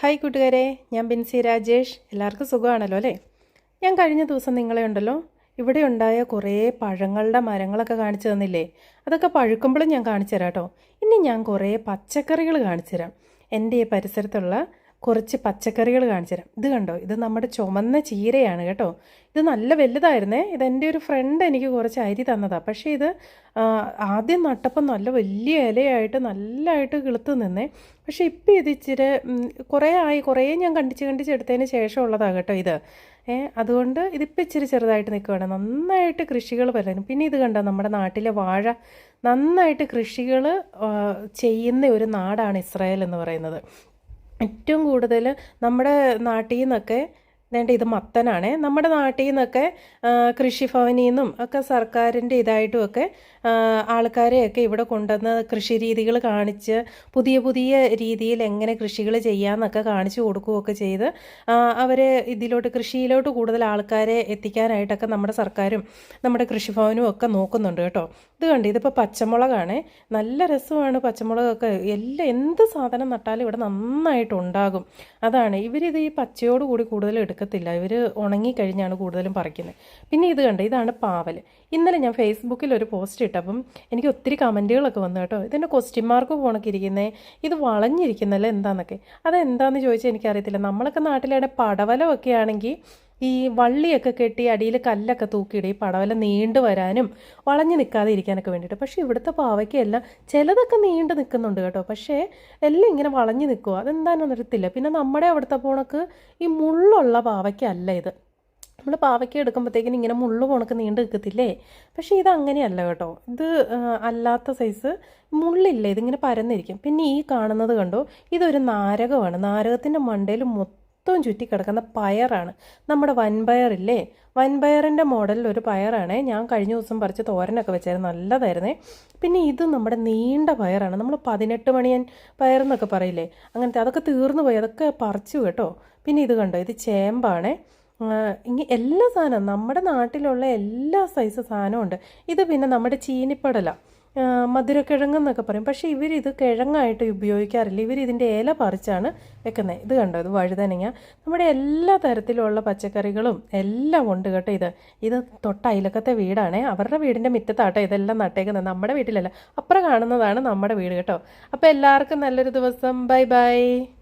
Hi കൂട്ടുകാരെ ഞാൻ ബിൻസി രാജേഷ്. എല്ലാവർക്കും സുഖമാണല്ലോ അല്ലേ? ഞാൻ കഴിഞ്ഞ ദിവസം നിങ്ങളെ ഉണ്ടല്ലോ ഇവിടെ ഉണ്ടായ കുറേ പഴങ്ങളുടെ മരങ്ങളൊക്കെ കാണിച്ചു തന്നില്ലേ? അതൊക്കെ പഴുക്കുമ്പോഴും ഞാൻ കാണിച്ചു തരാം കേട്ടോ. ഇനി ഞാൻ കുറേ പച്ചക്കറികൾ കാണിച്ചു തരാം. എന്റെ ഈ പരിസരത്തുള്ള കുറച്ച് പച്ചക്കറികൾ കാണിച്ചു തരാം. ഇത് കണ്ടോ? ഇത് നമ്മുടെ ചുമന്ന ചീരയാണ് കേട്ടോ. ഇത് നല്ല വലുതായിരുന്നേ. ഇത് എന്റെ ഒരു ഫ്രണ്ട് എനിക്ക് കുറച്ച് അരി തന്നതാണ് പക്ഷേ ഇത് ആദ്യം നട്ടപ്പോൾ നല്ല വലിയ ഇലയായിട്ട് നല്ലതായിട്ട് കിളുത്ത് നിന്നേ. പക്ഷേ ഇപ്പം ഇത് ഇച്ചിരി കുറേ ആയി. കുറേ ഞാൻ കണ്ടിച്ച് കണ്ടിച്ച് എടുത്തതിന് ശേഷമുള്ളതാണ് കേട്ടോ ഇത്. ഏ അതുകൊണ്ട് ഇതിപ്പോൾ ഇച്ചിരി ചെറുതായിട്ട് നിൽക്കുകയാണ്. നന്നായിട്ട് കൃഷികൾ വരുന്നു പിന്നെ ഇത് കണ്ടോ? നമ്മുടെ നാട്ടിലെ വാഴ. നന്നായിട്ട് കൃഷികൾ ചെയ്യുന്ന ഒരു നാടാണ് ഇസ്രായേൽ എന്ന് പറയുന്നത്. ഏറ്റവും കൂടുതൽ നമ്മുടെ നാട്ടിൽ നിന്നൊക്കെ വേണ്ട ഇത് മത്തനാണേ. നമ്മുടെ നാട്ടിൽ നിന്നൊക്കെ കൃഷിഭവനിൽ നിന്നും ഒക്കെ സർക്കാരിന്റെ ഇതായിട്ടും ഒക്കെ ആ, ആൾക്കാരെയൊക്കെ ഇവിടെ കൊണ്ടുവന്ന് കൃഷി രീതികൾ കാണിച്ച് പുതിയ പുതിയ രീതിയിൽ എങ്ങനെ കൃഷികൾ ചെയ്യാമെന്നൊക്കെ കാണിച്ചു കൊടുക്കുകയൊക്കെ ചെയ്ത് അവരെ ഇതിലോട്ട് കൃഷിയിലോട്ട് കൂടുതൽ ആൾക്കാരെ എത്തിക്കാനായിട്ടൊക്കെ നമ്മുടെ സർക്കാരും നമ്മുടെ കൃഷിഭവനും ഒക്കെ നോക്കുന്നുണ്ട് കേട്ടോ. ഇത് കണ്ട് ഇതിപ്പോൾ പച്ചമുളകാണ്. നല്ല രസമാണ് പച്ചമുളകൊക്കെ. എല്ലാ എന്ത് സാധനം നട്ടാലും ഇവിടെ നന്നായിട്ടുണ്ടാകും അതാണ് ഇവരിത് ഈ പച്ചയോട് കൂടി കൂടുതലും എടുക്കത്തില്ല ഇവർ ഉണങ്ങിക്കഴിഞ്ഞാണ് കൂടുതലും പറിക്കുന്നത്. പിന്നെ ഇത് കണ്ട്? ഇതാണ് പാവൽ ഇന്നലെ ഞാൻ ഫേസ്ബുക്കിൽ ഒരു പോസ്റ്റ് ഇട്ടപ്പം എനിക്ക് ഒത്തിരി കമന്റുകളൊക്കെ വന്നു കേട്ടോ. ഇതിന്റെ ക്വസ്റ്റ്യൻ മാർക്ക് പോണക്കിരിക്കുന്നത് ഇത് വളഞ്ഞിരിക്കുന്നല്ലോ എന്താന്നൊക്കെ. അതെന്താണെന്ന് ചോദിച്ചാൽ എനിക്കറിയത്തില്ല. നമ്മളൊക്കെ നാട്ടിലെ പടവലമൊക്കെ ആണെങ്കിൽ ഈ വള്ളിയൊക്കെ കെട്ടി അടിയിൽ കല്ലൊക്കെ തൂക്കിയിടും ഈ പടവല നീണ്ടു വരാനും വളഞ്ഞു നിൽക്കാതെ ഇരിക്കാനൊക്കെ വേണ്ടിയിട്ട്. പക്ഷേ ഇവിടുത്തെ പാവയ്ക്കെല്ലാം ചിലതൊക്കെ നീണ്ടു നിൽക്കുന്നുണ്ട് കേട്ടോ. പക്ഷേ എല്ലാം ഇങ്ങനെ വളഞ്ഞു നിൽക്കുക അതെന്താണെന്ന് അറിയത്തില്ല. പിന്നെ നമ്മുടെ അവിടുത്തെ പോണക്ക് ഈ മുള്ളുള്ള പാവയ്ക്കല്ല ഇത്. നമ്മൾ പാവയ്ക്ക എടുക്കുമ്പോഴത്തേക്കിനും ഇങ്ങനെ മുള്ളു പോണക്ക് നീണ്ടു നിൽക്കത്തില്ലേ? പക്ഷേ ഇത് അങ്ങനെയല്ല കേട്ടോ. ഇത് അല്ലാത്ത സൈസ് മുള്ളില്ല. ഇതിങ്ങനെ പരന്നിരിക്കും. പിന്നെ ഈ കാണുന്നത് കണ്ടോ? ഇതൊരു നാരകമാണ്. നാരകത്തിന്റെ മണ്ടയിൽ മൊത്തം ചുറ്റി കിടക്കുന്ന പയറാണ്. നമ്മുടെ വൻപയറില്ലേ വൻപയറിന്റെ മോഡലിൽ ഒരു പയറാണ്. ഞാൻ കഴിഞ്ഞ ദിവസം പറിച്ച് തോരനൊക്കെ വെച്ചായിരുന്നു. നല്ലതായിരുന്നേ. പിന്നെ ഇത് നമ്മുടെ നീണ്ട പയറാണ്. നമ്മൾ പതിനെട്ട് മണിയൻ പയർ എന്നൊക്കെ പറയില്ലേ? അങ്ങനത്തെ അതൊക്കെ തീർന്നു പോയി. അതൊക്കെ പറിച്ചു കേട്ടോ. പിന്നെ ഇത് കണ്ടോ? ഇത് ചേമ്പാണേ. ഇങ്ങനെ എല്ലാ സാധനവും നമ്മുടെ നാട്ടിലുള്ള എല്ലാ സൈസ് സാധനവും ഉണ്ട്. ഇത് പിന്നെ നമ്മുടെ ചീനിപ്പടല. മധുരക്കിഴങ്ങെന്നൊക്കെ പറയും. പക്ഷേ ഇവരിത് കിഴങ്ങായിട്ട് ഉപയോഗിക്കാറില്ല. ഇവർ ഇതിന്റെ ഇല പറിച്ചാണ് വെക്കുന്നത് ഇത് കണ്ടോ? ഇത് വഴുതനങ്ങ. നമ്മുടെ എല്ലാ തരത്തിലുള്ള പച്ചക്കറികളും എല്ലാം ഉണ്ട് കേട്ടോ ഇത്. ഇത് തൊട്ട അയലക്കത്തെ വീടാണേ. അവരുടെ വീടിന്റെ മുറ്റത്താട്ടോ ഇതെല്ലാം നട്ടേക്കുന്നത് നമ്മുടെ വീട്ടിലല്ല. അപ്പുറം കാണുന്നതാണ് നമ്മുടെ വീട് കേട്ടോ. അപ്പോൾ എല്ലാവർക്കും നല്ലൊരു ദിവസം. Bye bye.